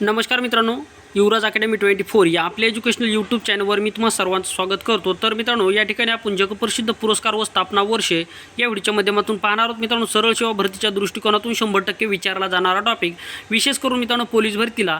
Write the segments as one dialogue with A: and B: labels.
A: नमस्कार मित्रांनो युवराज academy twenty four या आपल्या एज्युकेशनल यूट्यूब चॅनलवर मी तुम्हाला सर्वांचं स्वागत करतो. तर मित्रांनो या ठिकाणी आपण जगप्रसिद्ध पुरस्कार व स्थापना वर्षे या व्हिडिओच्या माध्यमातून पाहणार आहोत. मित्रांनो सरळ सेवा भरतीच्या दृष्टिकोनातून शंभर टक्के विचारला जाणारा टॉपिक विशेष करून मित्रांनो पोलीस भरतीला.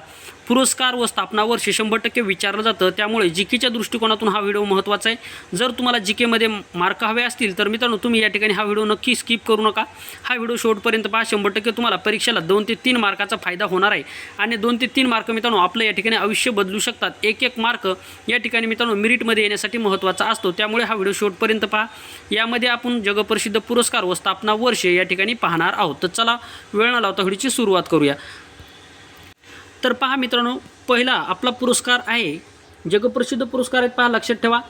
A: पुरस्कार व स्थापना वर्ष शंभर टक्के विचारलं जातं. त्यामुळे जी केच्या दृष्टिकोनातून हा व्हिडिओ महत्त्वाचा आहे. जर तुम्हाला जी केमध्ये मार्क हवे असतील तर मित्रांनो तुम्ही या ठिकाणी हा व्हिडिओ नक्की स्किप करू नका. हा व्हिडिओ शेवटपर्यंत पहा. शंभर टक्के तुम्हाला परीक्षेला दोन ते तीन मार्काचा फायदा होणार आहे. आणि दोन ते तीन मार्क मित्रांनो आपलं या ठिकाणी आयुष्य बदलू शकतात. एक एक मार्क या ठिकाणी मित्रांनो मिरिटमध्ये येण्यासाठी महत्त्वाचा असतो. त्यामुळे हा व्हिडिओ शेवटपर्यंत पहा. यामध्ये आपण जगप्रसिद्ध पुरस्कार व स्थापना वर्षे या ठिकाणी पाहणार आहोत. तर चला वेळ न लावता व्हिडिओची सुरुवात करूया. तर पहा मित्रांनो पहिला आपला पुरस्कार आहे. जगप्रसिद्ध पुरस्कार आहेत पहा लक्षात ठेवा.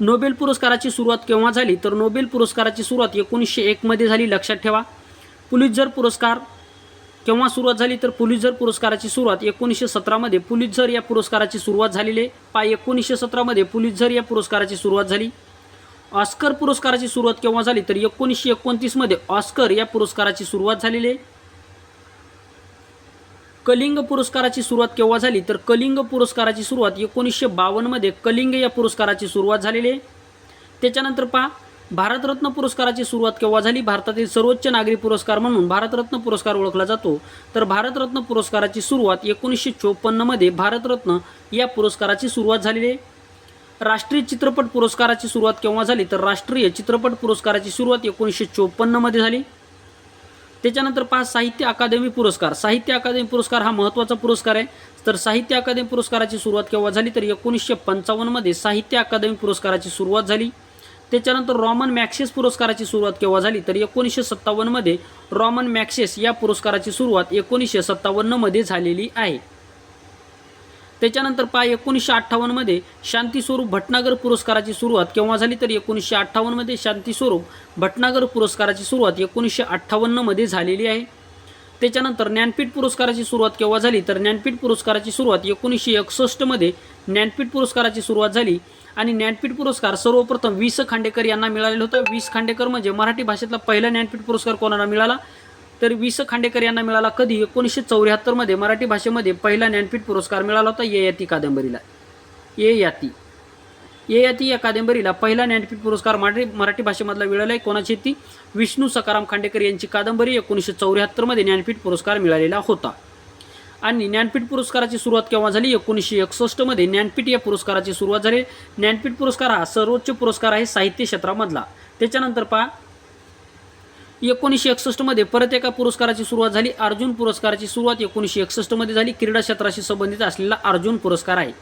A: नोबेल पुरस्काराची सुरुवात केव्हा झाली? तर नोबेल पुरस्काराची सुरुवात एकोणीसशे एकमध्ये झाली लक्षात ठेवा. पुलितझर पुरस्कार केव्हा सुरुवात झाली? तर पुलितझर पुरस्काराची सुरुवात एकोणीसशे सतरामध्ये पुलितझर या पुरस्काराची सुरुवात झालेली आहे. पा एकोणीसशे सतरामध्ये पुलितझर या पुरस्काराची सुरुवात झाली. ऑस्कर पुरस्काराची सुरुवात केव्हा झाली? तर एकोणीसशे एकोणतीसमध्ये ऑस्कर या पुरस्काराची सुरुवात झालेली आहे. कलिंग पुरस्काराची सुरुवात केव्हा झाली? तर कलिंग पुरस्काराची सुरुवात एकोणीसशे बावन्नमध्ये कलिंग या पुरस्काराची सुरुवात झालेली आहे. त्याच्यानंतर पहा भारतरत्न पुरस्काराची सुरुवात केव्हा झाली? भारतातील सर्वोच्च नागरी पुरस्कार म्हणून भारतरत्न पुरस्कार ओळखला जातो. तर भारतरत्न पुरस्काराची सुरुवात एकोणीसशे चोपन्नमध्ये भारतरत्न या पुरस्काराची सुरुवात झालेली आहे. राष्ट्रीय चित्रपट पुरस्काराची सुरुवात केव्हा झाली? तर राष्ट्रीय चित्रपट पुरस्काराची सुरुवात एकोणीसशे चोपन्नमध्ये झाली. त्याच्यानंतर पाच साहित्य अकादमी पुरस्कार. साहित्य अकादमी पुरस्कार हा महत्त्वाचा पुरस्कार आहे. तर साहित्य अकादमी पुरस्काराची सुरुवात केव्हा झाली तर एकोणीसशे पंचावन्नमध्ये साहित्य अकादमी पुरस्काराची सुरुवात झाली. त्याच्यानंतर रॉमन मॅक्सेस पुरस्काराची सुरुवात केव्हा झाली तर एकोणीसशे सत्तावन्नमध्ये रॉमन मॅक्सेस या पुरस्काराची सुरुवात एकोणीसशे सत्तावन्नमध्ये झालेली आहे. त्याच्यानंतर पहा एकोणीसशे अठ्ठावन्नमध्ये शांतीस्वरूप भटनागर पुरस्काराची सुरुवात. केव्हा झाली तर एकोणीसशे अठ्ठावन्नमध्ये शांतीस्वरूप भटनागर पुरस्काराची सुरुवात एकोणीसशे अठ्ठावन्नमध्ये झालेली आहे. त्याच्यानंतर ज्ञानपीठ पुरस्काराची सुरुवात केव्हा झाली तर ज्ञानपीठ पुरस्काराची सुरुवात एकोणीसशे एकसष्टमध्ये ज्ञानपीठ पुरस्काराची सुरुवात झाली आणि ज्ञानपीठ पुरस्कार सर्वप्रथम वीस खांडेकर यांना मिळालेला होता. वीस खांडेकर म्हणजे मराठी भाषेतला पहिला ज्ञानपीठ पुरस्कार कोणाला मिळाला? तर वीस खांडेकर यांना मिळाला कधी? एकोणीसशे चौऱ्याहत्तरमध्ये मराठी भाषेमध्ये पहिला ज्ञानपीठ पुरस्कार मिळाला होता ये याती कादंबरीला. ये याती. ये याती या कादंबरीला पहिला ज्ञानपीठ पुरस्कार मराठी मराठी भाषेमधला मिळाला आहे. कोणाची ती? विष्णू सकाराम खांडेकर यांची कादंबरी एकोणीसशे चौऱ्याहत्तरमध्ये ज्ञानपीठ पुरस्कार मिळालेला होता. आणि ज्ञानपीठ पुरस्काराची सुरुवात केव्हा झाली? एकोणीसशे एकसष्टमध्ये ज्ञानपीठ या पुरस्काराची सुरुवात झाली. ज्ञानपीठ पुरस्कार हा सर्वोच्च पुरस्कार आहे साहित्य क्षेत्रामधला. त्याच्यानंतर पहा एकोणीसशे एकसष्टमध्ये परत एका पुरस्काराची सुरुवात झाली. अर्जुन पुरस्काराची सुरुवात एकोणीसशे एकसष्टमध्ये झाली. क्रीडा क्षेत्राशी संबंधित असलेला अर्जुन पुरस्कार आहे.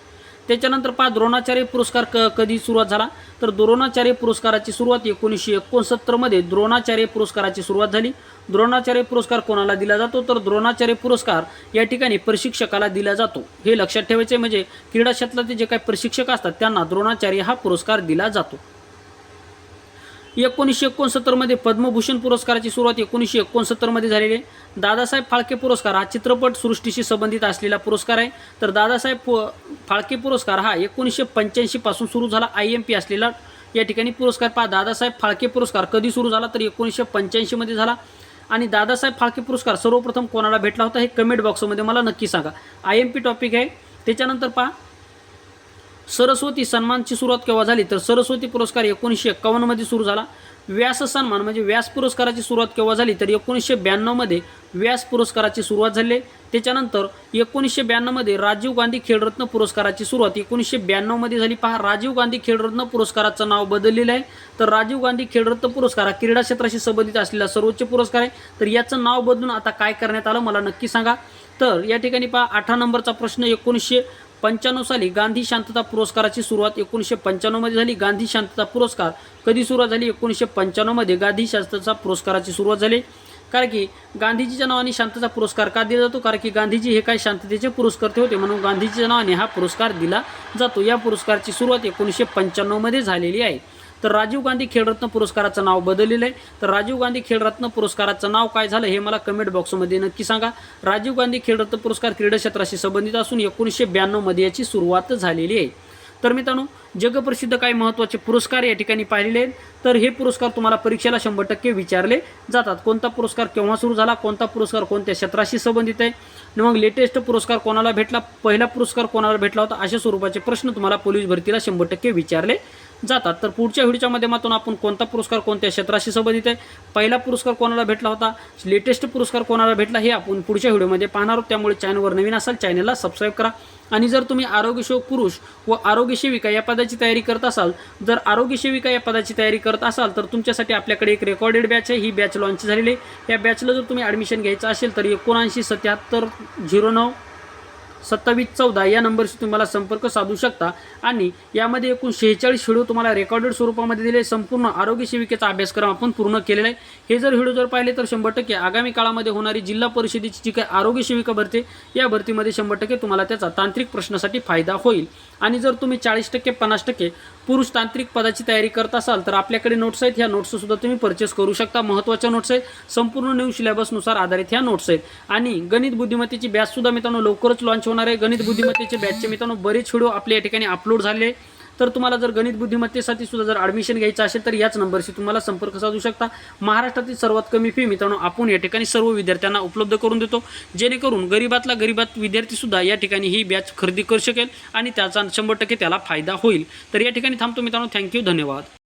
A: त्याच्यानंतर पहा द्रोणाचार्य पुरस्कार क कधी सुरुवात झाला? तर द्रोणाचार्य पुरस्काराची सुरुवात एकोणीसशे एकोणसत्तरमध्ये द्रोणाचार्य पुरस्काराची सुरुवात झाली. द्रोणाचार्य पुरस्कार कोणाला दिला जातो? तर द्रोणाचार्य पुरस्कार या ठिकाणी प्रशिक्षकाला दिला जातो. हे लक्षात ठेवायचे म्हणजे क्रीडा क्षेत्रातले जे काही प्रशिक्षक असतात त्यांना द्रोणाचार्य हा पुरस्कार दिला जातो. एकोणीसशे एकोणसत्तरमध्ये पद्मभूषण पुरस्काराची सुरुवात एकोणीसशे एकोणसत्तरमध्ये झालेली आहे. दादासाहेब फाळके पुरस्कार हा चित्रपट सृष्टीशी संबंधित असलेला पुरस्कार आहे. तर दादासाहेब पु फाळके पुरस्कार हा एकोणीसशे पंच्याऐंशीपासून सुरू झाला. आय एम पी असलेला या ठिकाणी पुरस्कार पहा. दादासाहेब फाळके पुरस्कार कधी सुरू झाला? तर एकोणीसशे पंच्याऐंशीमध्ये झाला. आणि दादासाहेब फाळके पुरस्कार सर्वप्रथम कोणाला भेटला होता हे कमेंट बॉक्समध्ये मला नक्की सांगा. आय एम पी टॉपिक आहे. त्याच्यानंतर पहा. सरस्वती सन्मानची सुरुवात केव्हा झाली? तर सरस्वती पुरस्कार एकोणीसशे एक्कावन्नमध्ये सुरू झाला. व्यास सन्मान म्हणजे व्यास पुरस्काराची सुरुवात केव्हा झाली? तर एकोणीसशे ब्याण्णवमध्ये व्यास पुरस्काराची सुरुवात झाली. त्याच्यानंतर एकोणीसशे ब्याण्णवमध्ये राजीव गांधी खेळरत्न पुरस्काराची सुरुवात एकोणीसशे ब्याण्णवमध्ये झाली. पहा राजीव गांधी खेळरत्न पुरस्काराचं नाव बदललेलं आहे. तर राजीव गांधी खेळरत्न पुरस्कार हा क्रीडा क्षेत्राशी संबंधित असलेला सर्वोच्च पुरस्कार आहे. तर याचं नाव बदलून आता काय करण्यात आलं मला नक्की सांगा. तर या ठिकाणी पहा अठरा नंबरचा प्रश्न एकोणीसशे पंच्याण्णव साली गांधी शांतता पुरस्काराची सुरुवात एकोणीसशे पंच्याण्णवमध्ये झाली. गांधी शांतता पुरस्कार कधी सुरुवात झाली? एकोणीसशे पंच्याण्णवमध्ये गांधी शांतता पुरस्काराची सुरुवात झाली. कारण की गांधीजीच्या नावाने शांतता पुरस्कार का दिला जातो? कारण की गांधीजी हे काय शांततेचे पुरस्कर्ते होते म्हणून गांधीजीच्या नावाने हा पुरस्कार दिला जातो. या पुरस्काराची सुरुवात एकोणीसशे पंच्याण्णवमध्ये झालेली आहे. तर राजीव गांधी खेळरत्न पुरस्काराचं नाव बदललेलं आहे. तर राजीव गांधी खेळरत्न पुरस्काराचं नाव काय झालं हे मला कमेंट बॉक्समध्ये नक्की सांगा. राजीव गांधी खेळरत्न पुरस्कार क्रीडा क्षेत्राशी संबंधित असून एकोणीसशे ब्याण्णवमध्ये याची सुरुवात झालेली आहे. तर मित्रांनो जगप्रसिद्ध काही महत्त्वाचे पुरस्कार या ठिकाणी पाहिलेले आहेत. तर हे पुरस्कार तुम्हाला परीक्षेला शंभर टक्के विचारले जातात. कोणता पुरस्कार केव्हा सुरू झाला कोणता पुरस्कार कोणत्या क्षेत्राशी संबंधित आहे? मग लेटेस्ट पुरस्कार कोणाला भेटला पहिला पुरस्कार कोणाला भेटला होता अशा स्वरूपाचे प्रश्न तुम्हाला पोलीस भरतीला शंभर टक्के विचारले जातात. तर पुढच्या व्हिडिओच्या माध्यमातून आपण कोणता पुरस्कार कोणत्या क्षेत्राशी संबंधित आहे? पहिला पुरस्कार कोणाला भेटला होता? लेटेस्ट पुरस्कार कोणाला भेटला हे आपण पुढच्या व्हिडिओमध्ये पाहणार आहोत. त्यामुळे चॅनलवर नवीन असाल चॅनलला सबस्क्राईब करा. आणि जर तुम्ही आरोग्यसेवक पुरुष व आरोग्य सेविका या पदाची तयारी करत असाल जर आरोग्य सेविका या पदाची तयारी करत असाल तर तुमच्यासाठी आपल्याकडे एक रेकॉर्डेड बॅच आहे. ही बॅच लॉन्च झालेली आहे. या बॅचला जर तुम्ही ॲडमिशन घ्यायचं असेल तर एकोणऐंशी सत्याहत्तर झिरो नऊ सत्तावीस चौदा या नंबरशी तुम्हाला संपर्क साधू शकता. आणि यामध्ये एकूण शेहेचाळीस व्हिडिओ तुम्हाला रेकॉर्डेड स्वरूपामध्ये दिले. संपूर्ण आरोग्य सेविकेचा अभ्यासक्रम आपण पूर्ण केलेला आहे. हे जर व्हिडिओ जर पाहिले तर शंभर टक्के आगामी काळामध्ये होणारी जिल्हा परिषदेची जी काही आरोग्य सेविका भरते या भरतीमध्ये शंभर टक्के तुम्हाला त्याचा तांत्रिक प्रश्नासाठी फायदा होईल. आणि जर तुम्ही चाळीस टक्के पन्नास टक्के पुरुष तांत्रिक पदाची तयारी करत असाल तर आपल्याकडे नोट्स आहेत. ह्या नोट्ससुद्धा तुम्ही परचेस करू शकता. महत्त्वाच्या नोट्स आहेत. संपूर्ण न्यू सिलेबसनुसार आधारित ह्या नोट्स आहेत. आणि गणित बुद्धिमत्तेची बॅचसुद्धा मित्रांनो लवकरच लॉन्च होणार आहे. गणित बुद्धिमत्तेचे बॅचचे मित्रांनो बरेच व्हिडिओ आपल्या या ठिकाणी अपलोड झाले. तर तुम्हाला जर गणित बुद्धिमत्तेसाठी सुद्धा जर ॲडमिशन घ्यायचं असेल तर याच नंबरशी तुम्हाला संपर्क साधू शकता. महाराष्ट्रातील सर्वात कमी फी मित्रांनो आपण या ठिकाणी सर्व विद्यार्थ्यांना उपलब्ध करून देतो. जेणेकरून गरीबातला गरीबात विद्यार्थीसुद्धा या ठिकाणी ही बॅच खरेदी करू शकेल आणि त्याचा शंभर टक्के त्याला फायदा होईल. तर या ठिकाणी थांबतो मित्रांनो. थँक्यू धन्यवाद.